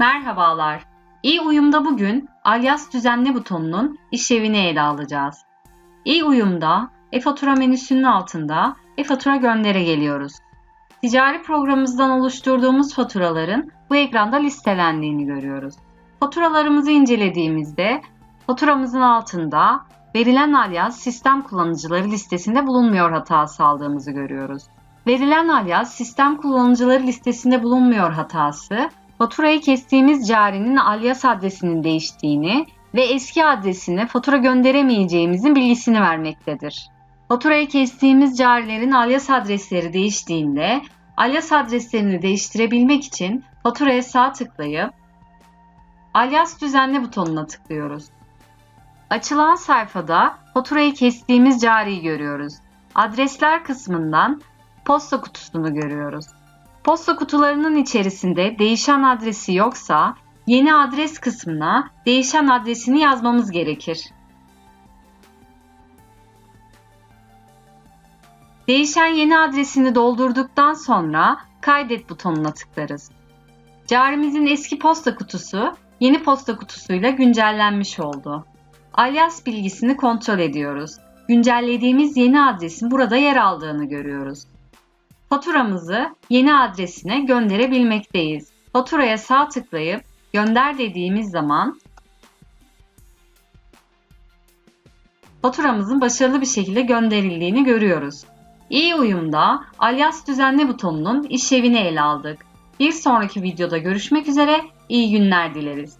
Merhabalar. İyi uyumda bugün alias düzenle butonunun işlevini ele alacağız. İyi uyumda e-fatura menüsünün altında e-fatura göndere geliyoruz. Ticari programımızdan oluşturduğumuz faturaların bu ekranda listelendiğini görüyoruz. Faturalarımızı incelediğimizde faturamızın altında verilen alias sistem kullanıcıları listesinde bulunmuyor hatası aldığımızı görüyoruz. Verilen alias sistem kullanıcıları listesinde bulunmuyor hatası faturayı kestiğimiz carinin alias adresinin değiştiğini ve eski adresine fatura gönderemeyeceğimizin bilgisini vermektedir. Faturayı kestiğimiz carilerin alias adresleri değiştiğinde alias adreslerini değiştirebilmek için faturaya sağ tıklayıp alias düzenle butonuna tıklıyoruz. Açılan sayfada faturayı kestiğimiz cariyi görüyoruz. Adresler kısmından posta kutusunu görüyoruz. Posta kutularının içerisinde değişen adresi yoksa yeni adres kısmına değişen adresini yazmamız gerekir. Değişen yeni adresini doldurduktan sonra kaydet butonuna tıklarız. Carimizin eski posta kutusu yeni posta kutusuyla güncellenmiş oldu. Alias bilgisini kontrol ediyoruz. Güncellediğimiz yeni adresin burada yer aldığını görüyoruz. Faturamızı yeni adresine gönderebilmekteyiz. Faturaya sağ tıklayıp gönder dediğimiz zaman faturamızın başarılı bir şekilde gönderildiğini görüyoruz. İyi uyumda alias düzenle butonunun işlevini ele aldık. Bir sonraki videoda görüşmek üzere, iyi günler dileriz.